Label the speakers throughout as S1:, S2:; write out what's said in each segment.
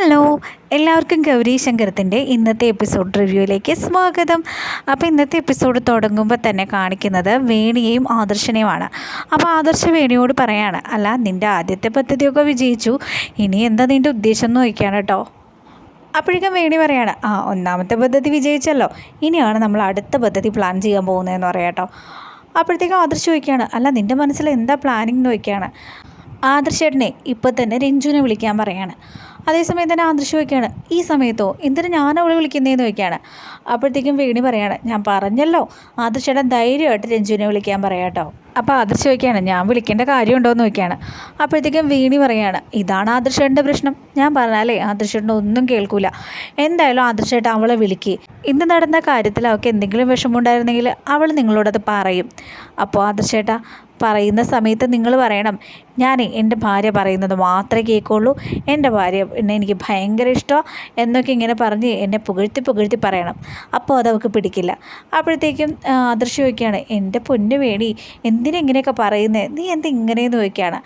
S1: Hello എല്ലാവർക്കും ഗൗരി ശങ്കരത്തിന്റെ ഇന്നത്തെ episode റിവ്യൂയിലേക്ക് സ്വാഗതം. അപ്പോൾ ഇന്നത്തെ എപ്പിസോഡ് തുടങ്ങുമ്പോൾ തന്നെ കാണിക്കുന്നത് വേണിയെയും ആദർശനെയുമാണ്. അപ്പോൾ ആദർശ വേണിയോട് പറയാണ് അല്ല നിന്റെ ആദ്യത്തെ പദ്ധതിയൊക്കെ വിജയിച്ചു. ഇനി എന്താ നിന്റെ ഉദ്ദേശം എന്ന് നോക്കിയാണ് കേട്ടോ. അപ്പോഴേക്കും വേണി പറയാണ് ആ ഒന്നാമത്തെ പദ്ധതി വിജയിച്ചല്ലോ. ഇനിയാണ് നമ്മൾ അടുത്ത പദ്ധതി പ്ലാൻ ചെയ്യാൻ പോകുന്നതെന്ന് പറയാം കേട്ടോ. അപ്പോഴത്തേക്കും ആദർശ് ചോദിക്കുകയാണ് അല്ല നിന്റെ മനസ്സിൽ എന്താ പ്ലാനിങ് എന്ന് ചോദിക്കുകയാണ്? ആദർശേട്ടനെ ഇപ്പം തന്നെ രഞ്ജുവിനെ വിളിക്കാൻ പറയാണ് അതേസമയം തന്നെ ആദർശ് ചോദിക്കുകയാണ് ഈ സമയത്തോ? എന്തിനു ഞാൻ അവളെ വിളിക്കുന്നതെന്ന് ചോദിക്കുകയാണ്. അപ്പോഴത്തേക്കും വേണി പറയാണ് ഞാൻ പറഞ്ഞല്ലോ ആദർശേട്ടൻ ധൈര്യമായിട്ട് രഞ്ജുവിനെ വിളിക്കാൻ പറയാം കേട്ടോ അപ്പോൾ ആദർശ് ചോദിക്കുകയാണ് ഞാൻ വിളിക്കേണ്ട കാര്യമുണ്ടോ എന്ന് ചോദിക്കുകയാണ്. അപ്പോഴത്തേക്കും വീണി പറയുകയാണ് ഇതാണ് ആദർശേട്ടന്റെ പ്രശ്നം. ഞാൻ പറഞ്ഞാലേ ആദർശേട്ടൻ ഒന്നും കേൾക്കൂല. എന്തായാലും ആദർശേട്ടൻ അവളെ വിളിക്ക്. ഇന്ന് നടന്ന കാര്യത്തിൽ അവൾക്ക് എന്തെങ്കിലും വിഷമമുണ്ടായിരുന്നെങ്കിൽ അവൾ നിങ്ങളോടത് പറയും. അപ്പോൾ ആദർശേട്ട പറയുന്ന സമയത്ത് നിങ്ങൾ പറയണം. ഞാൻ എന്റെ ഭാര്യ പറയുന്നത് മാത്രമേ കേൾക്കുള്ളൂ. എന്റെ ഭാര്യ എന്നെ എനിക്ക് ഭയങ്കര ഇഷ്ടമാണ് എന്നൊക്കെ ഇങ്ങനെ പറഞ്ഞ് എന്നെ പുകഴ്ത്തി പുകഴ്ത്തി പറയണം. അപ്പോൾ അതവൾക്ക് പിടിക്കില്ല. അപ്പോഴത്തേക്കും ആദർശ് ചോദിക്കുകയാണ് എന്റെ പൊന്നു വേണി എന്തിനെങ്ങനെയൊക്കെ പറയുന്നത് നീ എന്താ ഇങ്ങനെയെന്ന് ചോദിക്കുകയാണ്.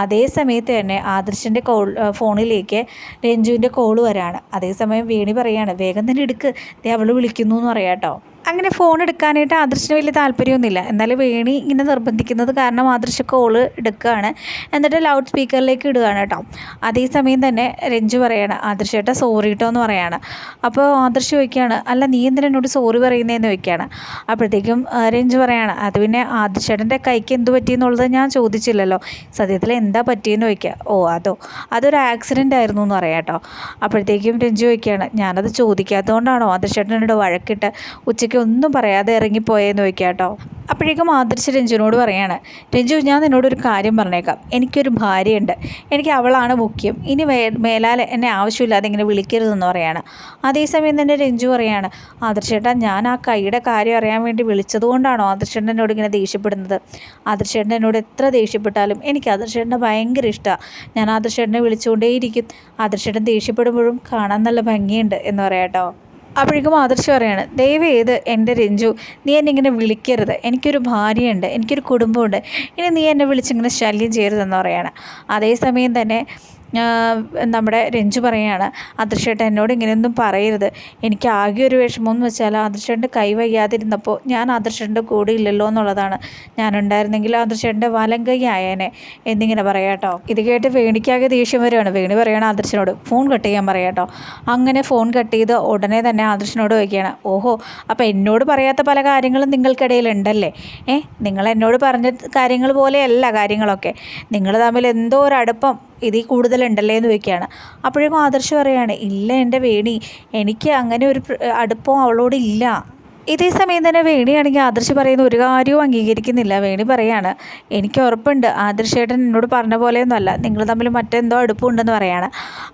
S1: അതേ സമയത്ത് തന്നെ ആദർശന്റെ കോൾ ഫോണിലേക്ക് രഞ്ജുവിന്റെ കോൾ വരാണ്. അതേസമയം വേണി പറയാണ് വേഗം തന്നെ എടുക്ക്. അവൾ വിളിക്കുന്നു എന്ന് പറയാം കേട്ടോ. അങ്ങനെ ഫോൺ എടുക്കാനായിട്ട് ആദർശിന് വലിയ താല്പര്യമൊന്നുമില്ല. എന്നാലും വേണി ഇങ്ങനെ നിർബന്ധിക്കുന്നത് കാരണം ആദർശ കോൾ എടുക്കുകയാണ്. എന്നിട്ട് ലൗഡ് സ്പീക്കറിലേക്ക് ഇടുകയാണ് കേട്ടോ. അതേസമയം തന്നെ രഞ്ജു പറയാണ് ആദർശേട്ട സോറി കേട്ടോ എന്ന് പറയുകയാണ് അപ്പോൾ ആദർശ് ചോദിക്കുകയാണ് അല്ല നീ എന്തിനാ എന്നോട് സോറി പറയുന്നതെന്ന് ചോദിക്കുകയാണ്. അപ്പോഴത്തേക്കും രഞ്ജു പറയാണ് അത് പിന്നെ ആദർശേട്ടന്റെ കൈക്ക് എന്ത് പറ്റിയെന്നുള്ളത് ഞാൻ ചോദിച്ചില്ലല്ലോ. സത്യത്തിൽ എന്താ പറ്റിയെന്ന് ചോദിക്കുക. ഓ അതോ അതൊരു ആക്സിഡന്റ് ആയിരുന്നു എന്ന് പറയാം കേട്ടോ. അപ്പോഴത്തേക്കും രഞ്ജു ചോദിക്കുകയാണ് ഞാനത് ചോദിക്കാത്തതുകൊണ്ടാണോ ആദർശ് ചേട്ടനോട് വഴക്കിട്ട് ഉച്ചയ്ക്ക് ഒന്നും പറയാതെ ഇറങ്ങിപ്പോയെന്ന് ചോദിക്കുക കേട്ടോ. അപ്പോഴേക്കും ആദർശ് രഞ്ജുവിനോട് പറയാണ് രഞ്ജു ഞാൻ നിന്നോടൊരു കാര്യം പറഞ്ഞേക്കാം. എനിക്കൊരു ഭാര്യയുണ്ട്. എനിക്ക് അവളാണ് മുഖ്യം. ഇനി മേ മേലാൽ എന്നെ ആവശ്യമില്ലാതെ ഇങ്ങനെ വിളിക്കരുതെന്ന് പറയാണ്. അതേസമയം തന്നെ രഞ്ജു പറയാണ് ആദർശേട്ടാ ഞാൻ ആ കൈയുടെ കാര്യം അറിയാൻ വേണ്ടി വിളിച്ചതുകൊണ്ടാണോ ആദർശേട്ടൻ എന്നോട് ഇങ്ങനെ ദേഷ്യപ്പെടുന്നത്? ആദർശേട്ടൻ എന്നോട് എത്ര ദേഷ്യപ്പെട്ടാലും എനിക്ക് ആദർശേട്ടനെ ഭയങ്കര ഇഷ്ടമാണ് ഞാൻ ആദർശേട്ടനെ വിളിച്ചുകൊണ്ടേയിരിക്കും. ആദർശേട്ടൻ ദേഷ്യപ്പെടുമ്പോഴും കാണാൻ നല്ല ഭംഗിയുണ്ട് എന്ന് പറയാം കേട്ടോ. അപ്പോഴേക്കും ആദർശ് പറയാണ് ദയവ് ചെയ്ത് എന്റെ രഞ്ജു. നീ എന്നെ ഇങ്ങനെ വിളിക്കരുത്. എനിക്കൊരു ഭാര്യയുണ്ട് എനിക്കൊരു കുടുംബമുണ്ട്. ഇനി നീ എന്നെ വിളിച്ചിങ്ങനെ ശല്യം ചെയ്യരുതെന്ന് പറയുകയാണ് അതേസമയം തന്നെ നമ്മുടെ രഞ്ജു പറയാണ് അദൃശ്യേട്ട എന്നോട് ഇങ്ങനെയൊന്നും പറയരുത്. എനിക്ക് ആകെ ഒരു വിഷമം എന്ന് വെച്ചാൽ അദൃശ്യേട്ടന്റെ കൈ വയ്യാതിരുന്നപ്പോൾ ഞാൻ ആദർശേട്ടന്റെ കൂടെ ഇല്ലല്ലോ എന്നുള്ളതാണ്. ഞാനുണ്ടായിരുന്നെങ്കിൽ ആദർശേട്ടന്റെ വലം കൈ ആയേനെ. എന്നിങ്ങനെ പറയാട്ടോ ഇത് കേട്ട് വേണിക്കാകെ ദേഷ്യം വരികയാണ്. വേണി പറയണ ആദർശനോട് ഫോൺ കട്ട് ചെയ്യാൻ പറയാട്ടോ അങ്ങനെ ഫോൺ കട്ട് ചെയ്ത് ഉടനെ തന്നെ ആദർശനോട് വയ്ക്കുകയാണ് ഓഹോ അപ്പോൾ എന്നോട് പറയാത്ത പല കാര്യങ്ങളും നിങ്ങൾക്കിടയിൽ ഉണ്ടല്ലേ ഏ നിങ്ങൾ എന്നോട് പറഞ്ഞ കാര്യങ്ങൾ പോലെയല്ല കാര്യങ്ങളൊക്കെ. നിങ്ങൾ തമ്മിൽ എന്തോ ഒരു അടുപ്പം ഇതിൽ കൂടുതലുണ്ടല്ലേ എന്ന് ചോദിക്കുകയാണ്. അപ്പോഴേക്കും ആദർശ് പറയുകയാണ് ഇല്ല എന്റെ വേണി എനിക്ക് അങ്ങനെ ഒരു അടുപ്പം അവളോട് ഇല്ല. ഇതേ സമയം തന്നെ വേണിയാണെങ്കിൽ ആദർശ് പറയുന്ന ഒരു കാര്യവും അംഗീകരിക്കുന്നില്ല. വേണി പറയാണ് എനിക്ക് ഉറപ്പുണ്ട്. ആദർശേട്ടൻ എന്നോട് പറഞ്ഞ പോലെയൊന്നുമല്ല. നിങ്ങൾ തമ്മിൽ മറ്റെന്തോ അടുപ്പമുണ്ടെന്ന് പറയാണ്.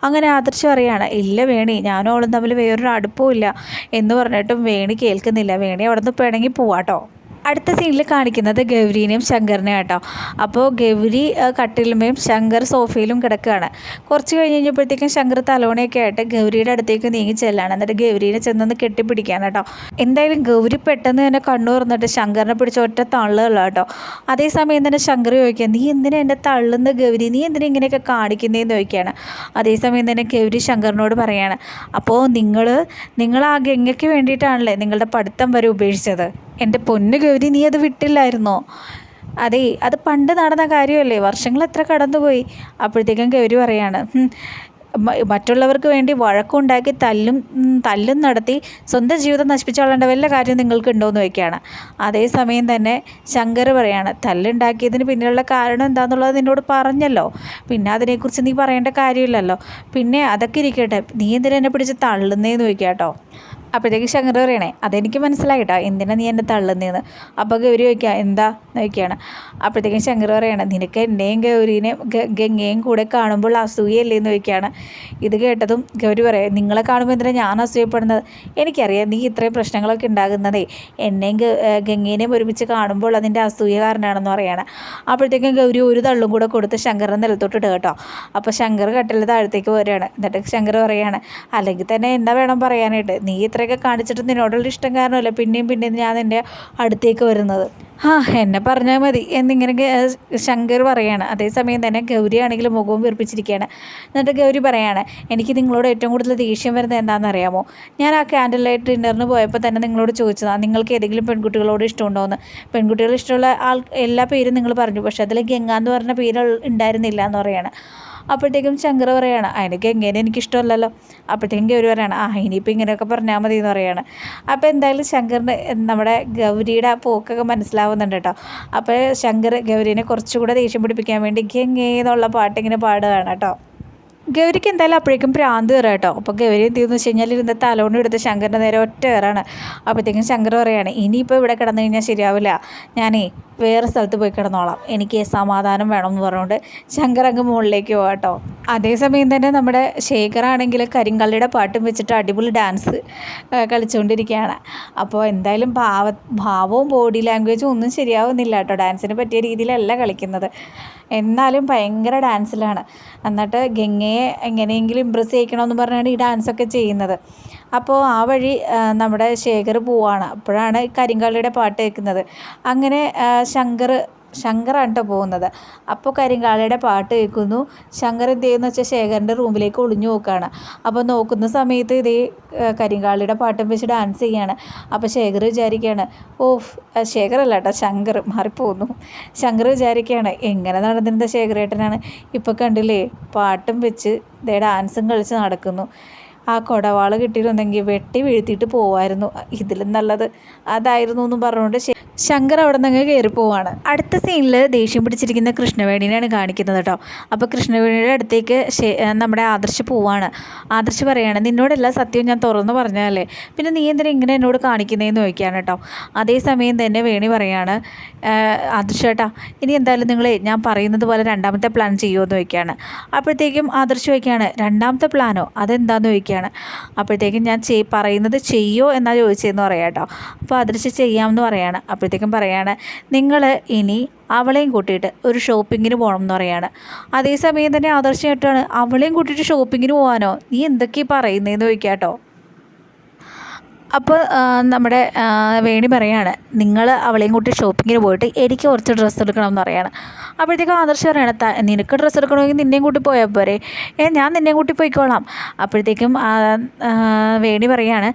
S1: അങ്ങനെ ആദർശ് പറയാണ് ഇല്ല വേണി ഞാനും അവളും തമ്മിൽ വേറൊരു അടുപ്പവും ഇല്ല. എന്ന് പറഞ്ഞിട്ടും വേണി കേൾക്കുന്നില്ല. വേണി അവിടെ നിന്ന് പിണങ്ങി പോവാട്ടോ അടുത്ത സീനിൽ കാണിക്കുന്നത് ഗൗരീനെയും ശങ്കറിനെയും കേട്ടോ അപ്പോൾ ഗൗരി കട്ടിലുമേയും ശങ്കർ സോഫയിലും കിടക്കുകയാണ് കുറച്ച് കഴിഞ്ഞ് കഴിഞ്ഞപ്പോഴത്തേക്കും ശങ്കർ തലോണയൊക്കെ ആയിട്ട് ഗൗരിയുടെ അടുത്തേക്ക് നീങ്ങി ചെല്ലാണ്. എന്നിട്ട് ഗൗരീനെ ചെന്നൊന്ന് കെട്ടിപ്പിടിക്കാൻ കേട്ടോ എന്തായാലും ഗൗരി പെട്ടെന്ന് തന്നെ കണ്ണു തുറന്നിട്ട് ശങ്കറിനെ പിടിച്ച ഒറ്റ തള്ളുകളാണ് കേട്ടോ അതേസമയം തന്നെ ശങ്കർ ചോദിക്കുക നീ എന്തിനാ എന്നെ തള്ളുന്ന ഗൗരി? നീ എന്തിനാ ഇങ്ങനെയൊക്കെ കാണിക്കുന്നതെന്ന് ചോദിക്കുകയാണ്. അതേസമയം തന്നെ ഗൗരി ശങ്കറിനോട് പറയാണ് അപ്പോൾ നിങ്ങൾ നിങ്ങൾ ആ ഗംഗയ്ക്ക് വേണ്ടിയിട്ടാണല്ലേ നിങ്ങളുടെ പഠിത്തം വരെ ഉപേക്ഷിച്ചത്? എന്റെ പൊന്നു ഗൗരി നീ അത് വിട്ടില്ലായിരുന്നോ? അതെ അത് പണ്ട് നടന്ന കാര്യമല്ലേ? വർഷങ്ങൾ എത്ര കടന്നുപോയി? അപ്പോഴത്തേക്കും ഗൗരി പറയാണ് മറ്റുള്ളവർക്ക് വേണ്ടി വഴക്കുണ്ടാക്കി തല്ലും തല്ലും നടത്തി സ്വന്തം ജീവിതം നശിപ്പിച്ചോളേണ്ട വല്ല കാര്യം നിങ്ങൾക്ക് ഉണ്ടോയെന്ന് ചോദിക്കുകയാണ് അതേസമയം തന്നെ ശങ്കർ പറയാണ് തല്ലുണ്ടാക്കിയതിന് പിന്നിലുള്ള കാരണം എന്താണെന്നുള്ളത് നിന്നോട് പറഞ്ഞല്ലോ. പിന്നെ അതിനെക്കുറിച്ച് നീ പറയേണ്ട കാര്യമില്ലല്ലോ. പിന്നെ അതൊക്കെ ഇരിക്കട്ടെ നീ എന്തിനാ പിടിച്ച് തള്ളുന്നേന്ന് ചോദിക്കാം കേട്ടോ? അപ്പോഴത്തേക്ക് ശങ്കർ പറയണേ അതെനിക്ക് മനസ്സിലായിട്ടാ എന്തിനാ നീ എന്നെ തള്ളുന്നതെന്ന് അപ്പോൾ ഗൗരി ചോദിക്കുക എന്താ? നോക്കിയാണ് അപ്പോഴത്തേക്കും ശങ്കർ പറയണേ നിനക്ക് എന്നെയും ഗൗരീനെയും ഗംഗയും കൂടെ കാണുമ്പോൾ അസൂയല്ലേ എന്ന് ചോദിക്കുകയാണ് ഇത് കേട്ടതും ഗൗരി പറയാം നിങ്ങളെ കാണുമ്പോൾ എന്തിനാ ഞാൻ അസൂയപ്പെടുന്നത്? എനിക്കറിയാം നീ ഇത്രയും പ്രശ്നങ്ങളൊക്കെ ഉണ്ടാകുന്നതേ. എന്നെയും ഗംഗേനെയും ഒരുമിച്ച് കാണുമ്പോൾ അതിന്റെ അസൂയ കാരണമാണെന്ന് പറയാണ്. അപ്പോഴത്തേക്കും ഗൗരി ഒരു തള്ളും കൂടെ കൊടുത്ത് ശങ്കറിനെ നിലത്തോട്ടിട്ട് കേട്ടോ. അപ്പോൾ ശങ്കർ കട്ടിൽ താഴത്തേക്ക് വരികയാണ്. എന്നിട്ട് ശങ്കർ പറയുകയാണ് അല്ലെങ്കിൽ തന്നെ എന്താ വേണം പറയാനായിട്ട്? നീ ഇത്രയൊക്കെ കാണിച്ചിട്ട് നിന്നോടുള്ള ഇഷ്ടം കാരണമല്ല പിന്നെയും പിന്നെയും ഞാൻ നിന്റെ അടുത്തേക്ക് വരുന്നത്? ആ എന്നെ പറഞ്ഞാൽ മതി. എന്നിങ്ങനെ ശങ്കർ പറയാണ്. അതേസമയം തന്നെ ഗൗരി ആണെങ്കിൽ മുഖവും വീർപ്പിച്ചിരിക്കുകയാണ്. എന്നിട്ട് ഗൗരി പറയാണ് എനിക്ക് നിങ്ങളോട് ഏറ്റവും കൂടുതൽ ദേഷ്യം വരുന്നത് എന്താണെന്ന് അറിയാമോ ഞാൻ ആ ക്യാൻഡിൽ ലൈറ്റ് ഡിന്നറിന് പോയപ്പോൾ തന്നെ നിങ്ങളോട് ചോദിച്ചതാണ് നിങ്ങൾക്ക് ഏതെങ്കിലും പെൺകുട്ടികളോട് ഇഷ്ടമുണ്ടോ എന്ന് പെൺകുട്ടികൾ ഇഷ്ടമുള്ള ആൾ എല്ലാ പേരും നിങ്ങൾ പറഞ്ഞു. പക്ഷേ അതിൽ ഗംഗ എന്ന് പറഞ്ഞ പേര് ഉണ്ടായിരുന്നില്ല എന്ന് പറയാണ്. അപ്പോഴത്തേക്കും ശങ്കർ പറയുകയാണ് അതിനൊക്കെ എങ്ങനെ എനിക്കിഷ്ടമല്ലല്ലോ. അപ്പോഴത്തേക്കും ഗൗരി പറയുകയാണ് ആ ഇനിയിപ്പോൾ ഇങ്ങനെയൊക്കെ പറഞ്ഞാൽ മതി എന്ന് പറയുകയാണ് അപ്പോൾ എന്തായാലും ശങ്കറിന് നമ്മുടെ ഗൗരിയുടെ ആ പോക്കൊക്കെ മനസ്സിലാവുന്നുണ്ട് കേട്ടോ. അപ്പോൾ ശങ്കർ ഗൗരീനെ കുറച്ചുകൂടെ ദേഷ്യം പിടിപ്പിക്കാൻ വേണ്ടി ഗംഗേ എന്നുള്ള പാട്ടിങ്ങനെ പാടുകയാണ് കേട്ടോ. ഗൗരിക്ക് എന്തായാലും അപ്പോഴേക്കും ഭ്രാന്ത് കയറാം കേട്ടോ. അപ്പോൾ ഗൗരി എന്ത് ചെയ്യുന്നു വെച്ച് കഴിഞ്ഞാൽ ഇരുന്ന് തലോണ്ട് എടുത്ത് ശങ്കറിന്റെ നേരെ ഒറ്റ കയറാണ്. അപ്പോഴത്തേക്കും ശങ്കർ പറയാണ് ഇനിയിപ്പോൾ ഇവിടെ കിടന്നു കഴിഞ്ഞാൽ ശരിയാവില്ല. ഞാനേ വേറെ സ്ഥലത്ത് പോയി കിടന്നോളാം. എനിക്ക് സമാധാനം വേണം എന്ന് പറഞ്ഞുകൊണ്ട് ശങ്കർ അങ്ങ് മുകളിലേക്ക് പോകാട്ടോ കേട്ടോ. അതേസമയം തന്നെ നമ്മുടെ ശേഖറാണെങ്കിൽ കരിങ്കള്ളിയുടെ പാട്ടും വെച്ചിട്ട് അടിപൊളി ഡാൻസ് കളിച്ചുകൊണ്ടിരിക്കുകയാണ് അപ്പോൾ എന്തായാലും ഭാവ ഭാവവും ബോഡി ലാംഗ്വേജും ഒന്നും ശരിയാവുന്നില്ല കേട്ടോ. ഡാൻസിന് പറ്റിയ രീതിയിലല്ല കളിക്കുന്നത്. എന്നാലും ഭയങ്കര ഡാൻസിലാണ് എന്നിട്ട് ഗംഗയെ എങ്ങനെയെങ്കിലും ഇമ്പ്രസ് ചെയ്യിക്കണമെന്ന് പറഞ്ഞാണ് ഈ ഡാൻസൊക്കെ ചെയ്യുന്നത്. അപ്പോൾ ആ വഴി നമ്മുടെ ശേഖർ പോവാണ്. അപ്പോഴാണ് കരിങ്കാളിയുടെ പാട്ട് കേൾക്കുന്നത്. അങ്ങനെ ശങ്കർ ശങ്കറാണ് കേട്ടോ പോകുന്നത്. അപ്പോൾ കരിങ്കാളിയുടെ പാട്ട് കേൾക്കുന്നു. ശങ്കർ എന്ത് ചെയ്യുന്നു വെച്ചാൽ ശേഖരന്റെ റൂമിലേക്ക് ഒളിഞ്ഞു നോക്കുകയാണ് അപ്പോൾ നോക്കുന്ന സമയത്ത് ഇതേ കരിങ്കാളിയുടെ പാട്ടും വെച്ച് ഡാൻസ് ചെയ്യുകയാണ് അപ്പോൾ ശേഖർ വിചാരിക്കുകയാണ് ഓഫ് ശേഖരല്ല കേട്ടോ ശങ്കർ മാറിപ്പോകുന്നു ശങ്കർ വിചാരിക്കുകയാണ് എങ്ങനെ നടന്നിരുന്ന ശേഖരേട്ടനാണ്? ഇപ്പോൾ കണ്ടില്ലേ പാട്ടും വെച്ച് ഇതേ ഡാൻസും കളിച്ച് നടക്കുന്നു. ആ കൊടവാൾ കിട്ടിയിരുന്നെങ്കിൽ വെട്ടി വീഴ്ത്തിയിട്ട് പോവായിരുന്നു. ഇതിലും നല്ലത്. അതായിരുന്നു എന്നും പറഞ്ഞുകൊണ്ട് ശങ്കർ അവിടെ നിന്ന് കയറി പോവാണ്. അടുത്ത സീനിൽ ദേഷ്യം പിടിച്ചിരിക്കുന്ന കൃഷ്ണവേണിനെയാണ് കാണിക്കുന്നത് കേട്ടോ അപ്പോൾ കൃഷ്ണവേണിയുടെ അടുത്തേക്ക് നമ്മുടെ ആദർശ് പോവാണ്. ആദർശ് പറയാണ് നിന്നോടെല്ലാം സത്യം ഞാൻ തുറന്നു പറഞ്ഞതല്ലേ? പിന്നെ നീ എന്തിനാ ഇങ്ങനെ എന്നോട് കാണിക്കുന്നതെന്ന് ചോദിക്കുകയാണ് കേട്ടോ അതേസമയം തന്നെ വേണി പറയാണ് ആദർശ് ചേട്ടാ ഇനി എന്തായാലും നിങ്ങളെ ഞാൻ പറയുന്നത് പോലെ രണ്ടാമത്തെ പ്ലാൻ ചെയ്യുമോ എന്ന് ചോദിക്കുകയാണ് അപ്പോഴത്തേക്കും ആദർശ് ചോദിക്കുകയാണ് രണ്ടാമത്തെ പ്ലാനോ അതെന്താന്ന് ചോദിക്കുകയാണ് അപ്പോഴത്തേക്കും ഞാൻ പറയുന്നത് ചെയ്യോ എന്നാ ചോദിച്ചതെന്ന് പറയാം കേട്ടോ അപ്പോൾ ആദർശ് ചെയ്യാമെന്ന് പറയാണ്. അപ്പോഴത്തേക്കും പറയാണ് നിങ്ങൾ ഇനി അവളെയും കൂട്ടിയിട്ട് ഒരു ഷോപ്പിങ്ങിന് പോകണം എന്ന് പറയാണ്. അതേസമയം തന്നെ ആദർശമായിട്ടാണ് അവളെയും കൂട്ടിയിട്ട് ഷോപ്പിങ്ങിന് പോകാനോ നീ എന്തൊക്കെയാണ് പറയുന്നതെന്ന് ചോദിക്കാം കേട്ടോ അപ്പോൾ നമ്മുടെ വേണി പറയാണ് നിങ്ങൾ അവളെയും കൂട്ടി ഷോപ്പിങ്ങിന് പോയിട്ട് എനിക്ക് കുറച്ച് ഡ്രസ്സ് എടുക്കണം എന്ന് പറയാണ്. അപ്പോഴത്തേക്കും ആദർശ് പറയാണ് നിനക്ക് ഡ്രസ്സ് എടുക്കണമെങ്കിൽ നിന്നെയും കൂട്ടി പോയാൽ പോരെ. ഏ ഞാൻ നിന്നെയും കൂട്ടി പോയിക്കോളാം. അപ്പോഴത്തേക്കും വേണി പറയാണ്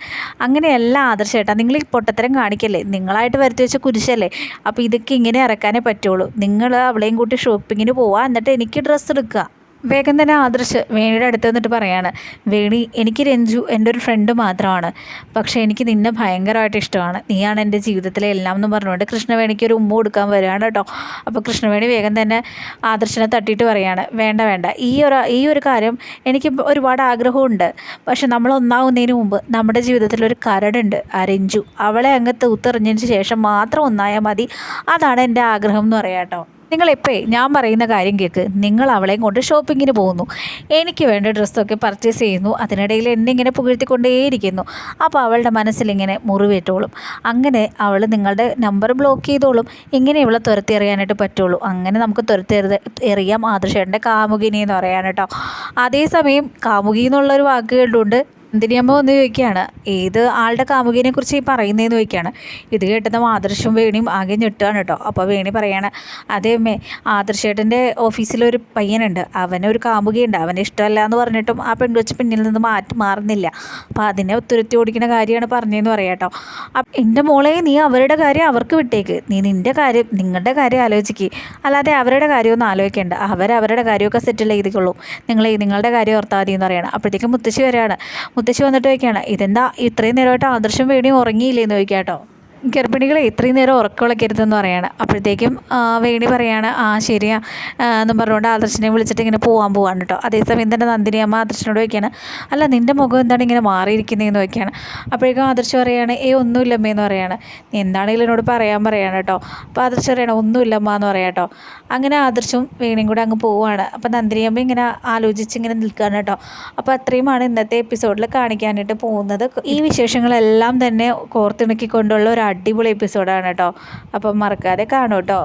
S1: അങ്ങനെയല്ല ആദർശ് ചേട്ടാ നിങ്ങൾ ഈ പൊട്ടത്തരം കാണിക്കല്ലേ? നിങ്ങളായിട്ട് വരുത്തി വെച്ച കുരിശല്ലേ? അപ്പോൾ ഇതൊക്കെ ഇങ്ങനെ ഇറക്കാനേ പറ്റുള്ളൂ. നിങ്ങൾ അവളെയും കൂട്ടി ഷോപ്പിങ്ങിന് പോവുക എന്നിട്ട് എനിക്ക് ഡ്രസ്സ് എടുക്കുക. വേഗം തന്നെ ആദർശ് വേണിയുടെ അടുത്ത് നിന്നിട്ട് പറയാണ് വേണി എനിക്ക് രഞ്ജു എന്റെ ഒരു ഫ്രണ്ട് മാത്രമാണ്. പക്ഷേ എനിക്ക് നിന്നെ ഭയങ്കരമായിട്ട് ഇഷ്ടമാണ്. നീയാണ് എന്റെ ജീവിതത്തിലെ എല്ലാം എന്ന് പറഞ്ഞുകൊണ്ട് കൃഷ്ണവേണിക്ക് ഒരു ഉമ്മ കൊടുക്കാൻ വരികയാണ് കേട്ടോ. അപ്പോൾ കൃഷ്ണവേണി വേഗം തന്നെ ആദർശിനെ തട്ടിയിട്ട് പറയാണ് വേണ്ട വേണ്ട. ഈ ഒരു ഈ ഒരു കാര്യം എനിക്ക് ഒരുപാട് ആഗ്രഹമുണ്ട്. പക്ഷെ നമ്മൾ ഒന്നാവുന്നതിന് മുമ്പ് നമ്മുടെ ജീവിതത്തിൽ ഒരു കരടുണ്ട് ആ രഞ്ജു. അവളെ അങ്ങ് തൂത്തെറിഞ്ഞതിന് ശേഷം മാത്രം ഒന്നായാൽ മതി. അതാണ് എന്റെ ആഗ്രഹം എന്ന് പറയാം കേട്ടോ. നിങ്ങളിപ്പോൾ ഞാൻ പറയുന്ന കാര്യം കേൾക്ക് നിങ്ങൾ അവളെയും കൊണ്ട് ഷോപ്പിങ്ങിന് പോകുന്നു. എനിക്ക് വേണ്ട ഡ്രസ്സൊക്കെ പർച്ചേസ് ചെയ്യുന്നു. അതിനിടയിൽ എന്നെ ഇങ്ങനെ പുകഴ്ത്തിക്കൊണ്ടേയിരിക്കുന്നു. അപ്പോൾ അവളുടെ മനസ്സിലിങ്ങനെ മുറിവേറ്റോളും. അങ്ങനെ അവൾ നിങ്ങളുടെ നമ്പർ ബ്ലോക്ക് ചെയ്തോളും. ഇങ്ങനെ ഇവളെ തുരത്തി എറിയാനായിട്ട് പറ്റുള്ളൂ. അങ്ങനെ നമുക്ക് തുരത്തി എറി എറിയാം ആദർശേട്ടന്റെ കാമുകിനി എന്ന് പറയാൻ കേട്ടോ. അതേസമയം കാമുകി എന്നുള്ളൊരു വാക്ക് എന്തിനിയമ്മ വന്ന് ചോദിക്കുകയാണ് ഏത് ആളുടെ കാമുകിനെ കുറിച്ച് ഈ പറയുന്നതെന്ന് ചോദിക്കുകയാണ്. ഇത് കേട്ടതും ആദർശം വേണിയും ആകെ ഞെട്ടുകയാണ് കേട്ടോ. അപ്പോൾ വേണി പറയാണ് അതേ അമ്മേ ആദർശേട്ടന്റെ ഓഫീസിലൊരു പയ്യനുണ്ട്. അവനൊരു കാമുകിയുണ്ട്. അവനെ ഇഷ്ടമല്ല എന്ന് പറഞ്ഞിട്ടും ആ പെൺകുച്ച് പിന്നിൽ നിന്ന് മാറ്റി മാറുന്നില്ല. അപ്പോൾ അതിനെ തുരുത്തി ഓടിക്കുന്ന കാര്യമാണ് പറഞ്ഞതെന്ന് പറയാം കേട്ടോ. എന്റെ മോളെ നീ അവരുടെ കാര്യം അവർക്ക് വിട്ടേക്ക്. നീ നിന്റെ കാര്യം നിങ്ങളുടെ കാര്യം ആലോചിക്കുക അല്ലാതെ അവരുടെ കാര്യമൊന്നും ആലോചിക്കേണ്ട. അവരവരുടെ കാര്യമൊക്കെ സെറ്റിൽ ചെയ്തിക്കൊള്ളൂ. നിങ്ങളെ നിങ്ങളുടെ കാര്യം ഓർത്താൽ മതി എന്ന് പറയണം. അപ്പോഴത്തേക്കും മുത്തശ്ശി വരികയാണ് മുത്തശ്ശി വന്നിട്ട് ചോദിക്കുകയാണ് ഇതെന്താ ഇത്രയും നേരമായിട്ട് ആദർശം വേണിയും ഉറങ്ങിയില്ലേന്ന് ചോദിക്കാം കേട്ടോ ഗർഭിണികളെ ഇത്രയും നേരം ഉറക്കമുളക്കരുതെന്ന് പറയാണ്. അപ്പോഴത്തേക്കും വേണി പറയാണ് ആ ശരിയാ എന്നും പറഞ്ഞുകൊണ്ട് ആദർശനെ വിളിച്ചിട്ട് ഇങ്ങനെ പോകാൻ പോവാണ് കേട്ടോ അതേസമയം തന്നെ നന്ദിനി അമ്മ ആദർശനോട് ചോദിക്കുകയാണ് അല്ല നിന്റെ മുഖം എന്താണ് ഇങ്ങനെ മാറിയിരിക്കുന്നതെന്ന് ചോദിക്കുകയാണ്. അപ്പോഴേക്കും ആദർശ് പറയാണ് ഏ ഒന്നുമില്ല എന്ന് പറയാണ്. നീ എന്താണെങ്കിലും എന്നോട് പറയാൻ പറയാണ് കേട്ടോ അപ്പോൾ ആദർശ് പറയണം ഒന്നുമില്ല അമ്മ എന്ന് പറയാം കേട്ടോ അങ്ങനെ ആദർശും വേണിയും കൂടെ അങ്ങ് പോവുകയാണ് അപ്പോൾ നന്ദിനി അമ്മ ഇങ്ങനെ ആലോചിച്ച് ഇങ്ങനെ നിൽക്കുകയാണ് കേട്ടോ അപ്പോൾ അത്രയുമാണ് ഇന്നത്തെ എപ്പിസോഡിൽ കാണിക്കാനായിട്ട് പോകുന്നത്. ഈ വിശേഷങ്ങളെല്ലാം തന്നെ കോർത്തിണക്കിക്കൊണ്ടുള്ള ഒരു അടിപൊളി എപ്പിസോഡാണ് കേട്ടോ അപ്പം മറക്കാതെ കാണൂ കേട്ടോ